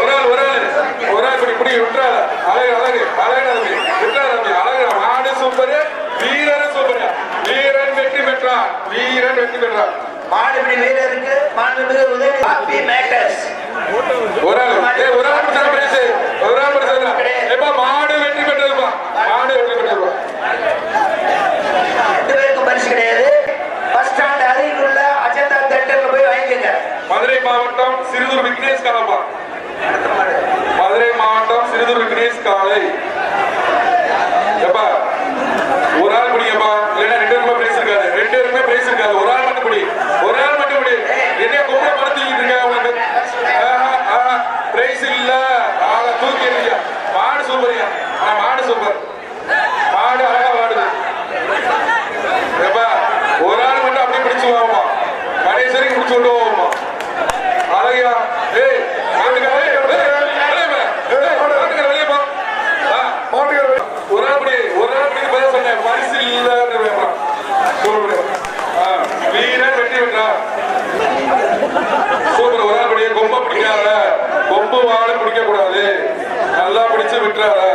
ஒரு ஆள் ஒரு ஆள். ஒரு இப்படி இப்படி விட்டுறாத அழகு அழகு அழகு அழகு விட்டுறாத அழகு மாடு சூப்பர் வீரன் சூப்பர். வீரன் வெற்றி பெற்றான். வீரன் வெற்றி பெற்றான். மாடு இப்படி வீரருக்கு மாடு உதவி. ஹாப்பி மேட்டர்ஸ் ஒரு ஆள். Feliz Carlos aí. உப்பு வாழை குடிக்க கூடாது நல்லா பிடிச்சு விட்டுறாரு